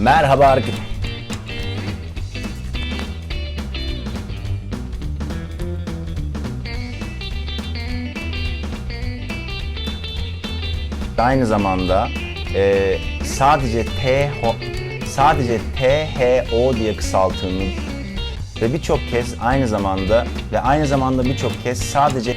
Merhaba arkadaşlar. Aynı zamanda e, sadece T sadece T H O diye kısaltığını ve birçok kez aynı zamanda ve aynı zamanda birçok kez sadece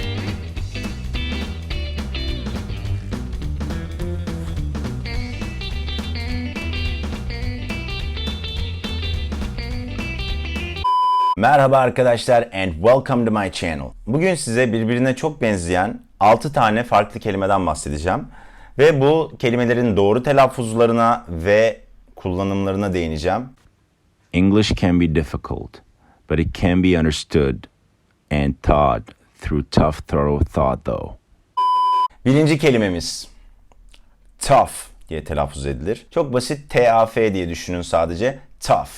Merhaba arkadaşlar and welcome to my channel. Bugün size birbirine çok benzeyen 6 tane farklı kelimeden bahsedeceğim. Ve bu kelimelerin doğru telaffuzlarına ve kullanımlarına değineceğim. English can be difficult, but it can be understood and taught through tough, thorough thought, though. Birinci kelimemiz tough diye telaffuz edilir. Çok basit T-A-F diye düşünün sadece. Tough.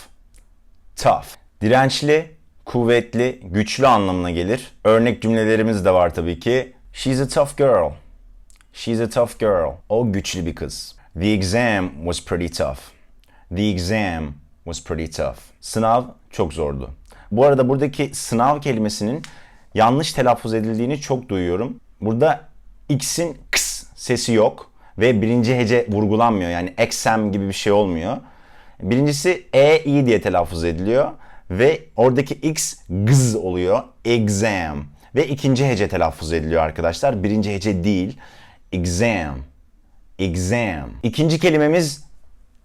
Tough. Dirençli, kuvvetli, güçlü anlamına gelir. Örnek cümlelerimiz de var tabii ki. She's a tough girl. She's a tough girl. O güçlü bir kız. The exam was pretty tough. The exam was pretty tough. Sınav çok zordu. Bu arada buradaki sınav kelimesinin yanlış telaffuz edildiğini çok duyuyorum. Burada X'in X sesi yok ve birinci hece vurgulanmıyor. Yani exam gibi bir şey olmuyor. Birincisi E, I diye telaffuz ediliyor ve oradaki X gız oluyor. Exam. Ve ikinci hece telaffuz ediliyor arkadaşlar. Birinci hece değil. Exam. Exam. İkinci kelimemiz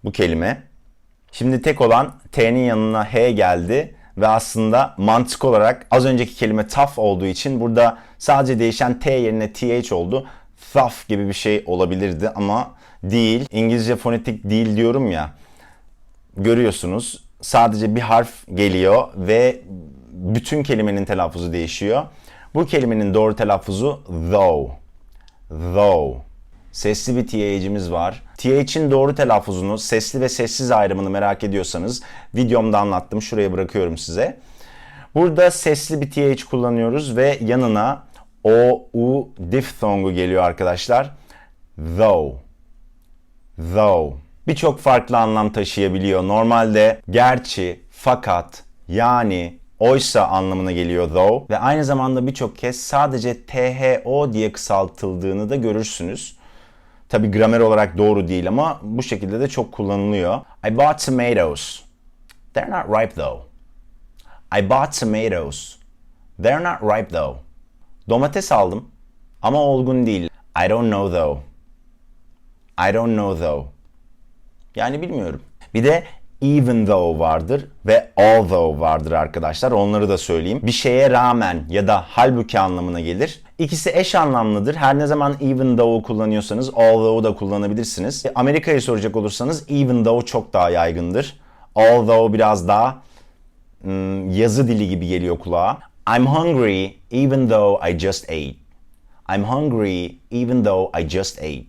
bu kelime. Şimdi tek olan T'nin yanına H geldi ve aslında mantık olarak az önceki kelime tough olduğu için burada sadece değişen T yerine TH oldu. Tough gibi bir şey olabilirdi ama değil. İngilizce fonetik değil diyorum ya. Görüyorsunuz sadece bir harf geliyor ve bütün kelimenin telaffuzu değişiyor. Bu kelimenin doğru telaffuzu though. Though. Sesli bir TH'imiz var. TH'in doğru telaffuzunu, sesli ve sessiz ayrımını merak ediyorsanız videomda anlattım. Şuraya bırakıyorum size. Burada sesli bir TH kullanıyoruz ve yanına O, U diftongu geliyor arkadaşlar. Though. Though. Birçok farklı anlam taşıyabiliyor. Normalde gerçi, fakat, yani, oysa anlamına geliyor though ve aynı zamanda birçok kez sadece THO diye kısaltıldığını da görürsünüz. Tabi gramer olarak doğru değil ama bu şekilde de çok kullanılıyor. I bought tomatoes. They're not ripe though. I bought tomatoes. They're not ripe though. Domates aldım ama olgun değil. I don't know though. I don't know though. Yani bilmiyorum. Bir de even though vardır ve although vardır arkadaşlar. Onları da söyleyeyim. Bir şeye rağmen ya da halbuki anlamına gelir. İkisi eş anlamlıdır. Her ne zaman even though kullanıyorsanız although da kullanabilirsiniz. Amerika'yı soracak olursanız even though çok daha yaygındır. Although biraz daha hmm, yazı dili gibi geliyor kulağa. I'm hungry even though I just ate. I'm hungry even though I just ate.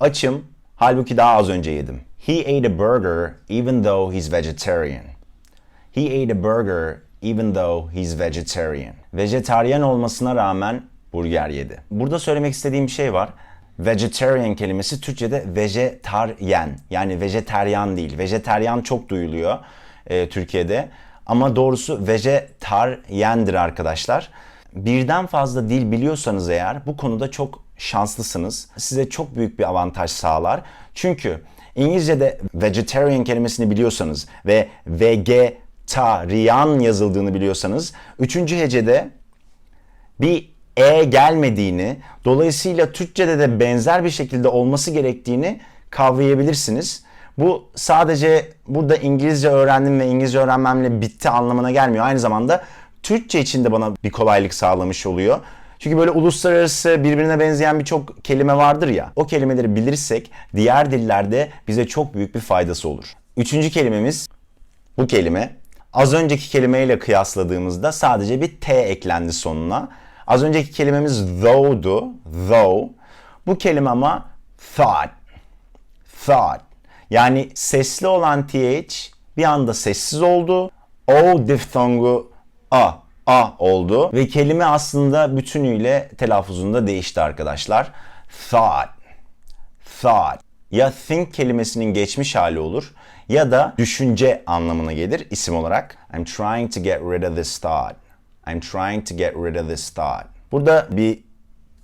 Açım halbuki daha az önce yedim. He ate a burger even though he's vegetarian. He ate a burger even though he's vegetarian. Vejetaryen olmasına rağmen burger yedi. Burada söylemek istediğim bir şey var. Vegetarian kelimesi Türkçe'de vejetaryen yani vejeteryan değil. Vejeteryan çok duyuluyor e, Türkiye'de ama doğrusu vejetaryendir arkadaşlar. Birden fazla dil biliyorsanız eğer bu konuda çok şanslısınız. Size çok büyük bir avantaj sağlar. Çünkü İngilizce'de vegetarian kelimesini biliyorsanız ve vegetarian yazıldığını biliyorsanız üçüncü hecede bir e gelmediğini, dolayısıyla Türkçe'de de benzer bir şekilde olması gerektiğini kavrayabilirsiniz. Bu sadece burada İngilizce öğrendim ve İngilizce öğrenmemle bitti anlamına gelmiyor. Aynı zamanda Türkçe için de bana bir kolaylık sağlamış oluyor. Çünkü böyle uluslararası birbirine benzeyen birçok kelime vardır ya. O kelimeleri bilirsek diğer dillerde bize çok büyük bir faydası olur. Üçüncü kelimemiz bu kelime. Az önceki kelimeyle kıyasladığımızda sadece bir T eklendi sonuna. Az önceki kelimemiz though'du. Though. Bu kelime ama thought. Thought. Yani sesli olan TH bir anda sessiz oldu. O diftongu A A oldu ve kelime aslında bütünüyle telaffuzunda değişti arkadaşlar. Thought. Thought. ya think kelimesinin geçmiş hali olur ya da düşünce anlamına gelir isim olarak. I'm trying to get rid of this thought. I'm trying to get rid of this thought. Burada bir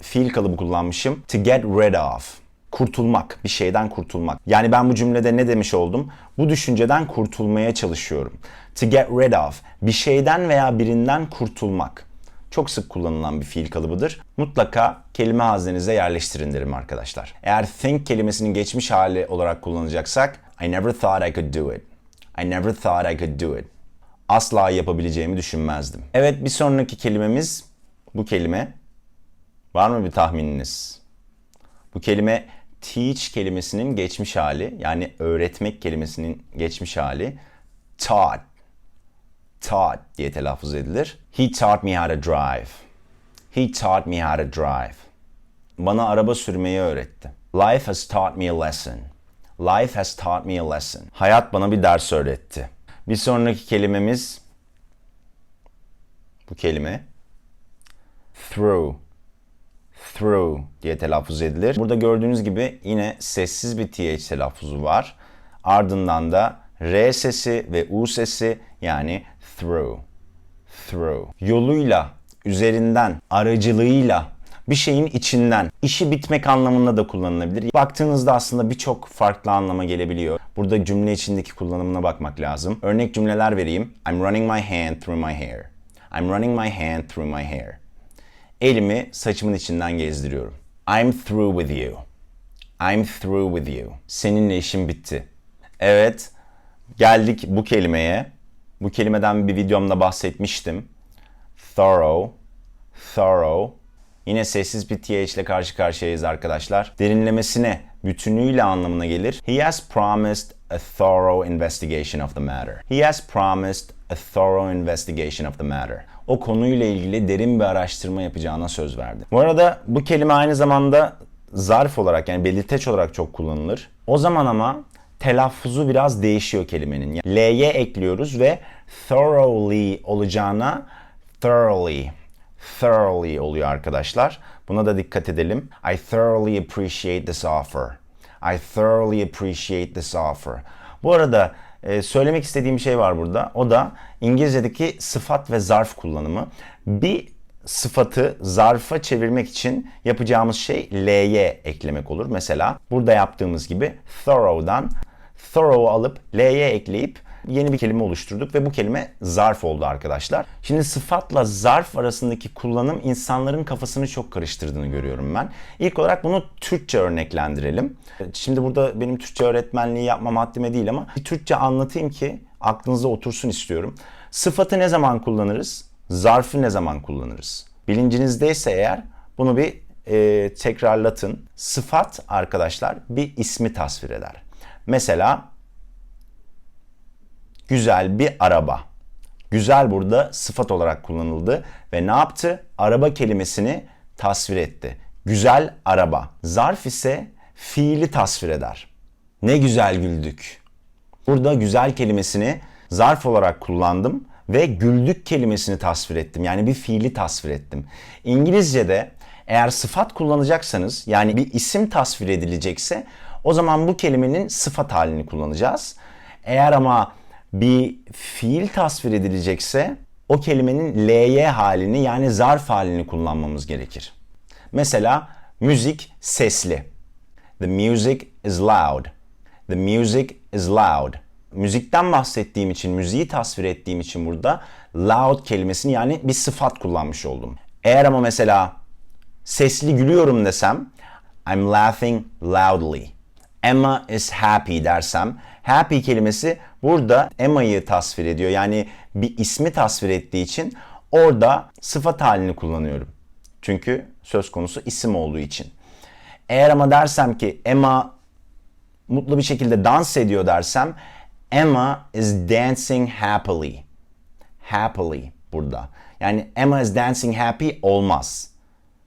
fiil kalıbı kullanmışım. To get rid of. Kurtulmak, bir şeyden kurtulmak. Yani ben bu cümlede ne demiş oldum? Bu düşünceden kurtulmaya çalışıyorum. To get rid of. Bir şeyden veya birinden kurtulmak. Çok sık kullanılan bir fiil kalıbıdır. Mutlaka kelime haznenize yerleştirin derim arkadaşlar. Eğer think kelimesinin geçmiş hali olarak kullanacaksak I never thought I could do it. I never thought I could do it. Asla yapabileceğimi düşünmezdim. Evet bir sonraki kelimemiz bu kelime. Var mı bir tahmininiz? Bu kelime teach kelimesinin geçmiş hali yani öğretmek kelimesinin geçmiş hali taught taught diye telaffuz edilir. He taught me how to drive. He taught me how to drive. Bana araba sürmeyi öğretti. Life has taught me a lesson. Life has taught me a lesson. Hayat bana bir ders öğretti. Bir sonraki kelimemiz bu kelime through through diye telaffuz edilir. Burada gördüğünüz gibi yine sessiz bir th telaffuzu var. Ardından da r sesi ve u sesi yani through. Through. Yoluyla, üzerinden, aracılığıyla, bir şeyin içinden, işi bitmek anlamında da kullanılabilir. Baktığınızda aslında birçok farklı anlama gelebiliyor. Burada cümle içindeki kullanımına bakmak lazım. Örnek cümleler vereyim. I'm running my hand through my hair. I'm running my hand through my hair. Elimi saçımın içinden gezdiriyorum. I'm through with you. I'm through with you. Seninle işim bitti. Evet, geldik bu kelimeye. Bu kelimeden bir videomda bahsetmiştim. Thorough, thorough. Yine sessiz bir th ile karşı karşıyayız arkadaşlar. Derinlemesine, bütünüyle anlamına gelir. He has promised a thorough investigation of the matter. He has promised a thorough investigation of the matter. O konuyla ilgili derin bir araştırma yapacağına söz verdi. Bu arada bu kelime aynı zamanda zarf olarak yani belirteç olarak çok kullanılır. O zaman ama telaffuzu biraz değişiyor kelimenin. Yani L'ye ekliyoruz ve thoroughly olacağına thoroughly thoroughly oluyor arkadaşlar. Buna da dikkat edelim. I thoroughly appreciate this offer. I thoroughly appreciate this offer. Bu arada e, söylemek istediğim şey var burada. O da İngilizce'deki sıfat ve zarf kullanımı. Bir sıfatı zarfa çevirmek için yapacağımız şey L'ye eklemek olur. Mesela burada yaptığımız gibi thorough'dan thorough alıp L'ye ekleyip yeni bir kelime oluşturduk ve bu kelime zarf oldu arkadaşlar. Şimdi sıfatla zarf arasındaki kullanım insanların kafasını çok karıştırdığını görüyorum ben. İlk olarak bunu Türkçe örneklendirelim. Şimdi burada benim Türkçe öğretmenliği yapmam haddime değil ama bir Türkçe anlatayım ki aklınıza otursun istiyorum. Sıfatı ne zaman kullanırız? Zarfı ne zaman kullanırız? Bilincinizdeyse eğer bunu bir e, tekrarlatın. Sıfat arkadaşlar bir ismi tasvir eder. Mesela güzel bir araba. Güzel burada sıfat olarak kullanıldı ve ne yaptı? Araba kelimesini tasvir etti. Güzel araba. Zarf ise fiili tasvir eder. Ne güzel güldük. Burada güzel kelimesini zarf olarak kullandım ve güldük kelimesini tasvir ettim. Yani bir fiili tasvir ettim. İngilizce'de eğer sıfat kullanacaksanız yani bir isim tasvir edilecekse o zaman bu kelimenin sıfat halini kullanacağız. Eğer ama bir fiil tasvir edilecekse o kelimenin ly halini yani zarf halini kullanmamız gerekir. Mesela müzik sesli. The music is loud. The music is loud. Müzikten bahsettiğim için, müziği tasvir ettiğim için burada loud kelimesini yani bir sıfat kullanmış oldum. Eğer ama mesela sesli gülüyorum desem I'm laughing loudly. Emma is happy dersem happy kelimesi burada Emma'yı tasvir ediyor. Yani bir ismi tasvir ettiği için orada sıfat halini kullanıyorum. Çünkü söz konusu isim olduğu için. Eğer ama dersem ki Emma mutlu bir şekilde dans ediyor dersem Emma is dancing happily. Happily burada. Yani Emma is dancing happy olmaz.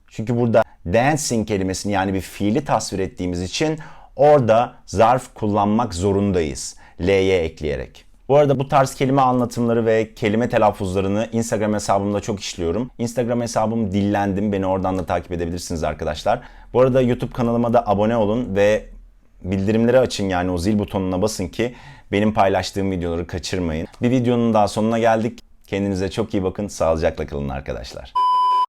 Çünkü burada dancing kelimesini yani bir fiili tasvir ettiğimiz için orada zarf kullanmak zorundayız. L'ye ekleyerek. Bu arada bu tarz kelime anlatımları ve kelime telaffuzlarını Instagram hesabımda çok işliyorum. Instagram hesabım dillendim. Beni oradan da takip edebilirsiniz arkadaşlar. Bu arada YouTube kanalıma da abone olun ve bildirimleri açın yani o zil butonuna basın ki benim paylaştığım videoları kaçırmayın. Bir videonun daha sonuna geldik. Kendinize çok iyi bakın. Sağlıcakla kalın arkadaşlar.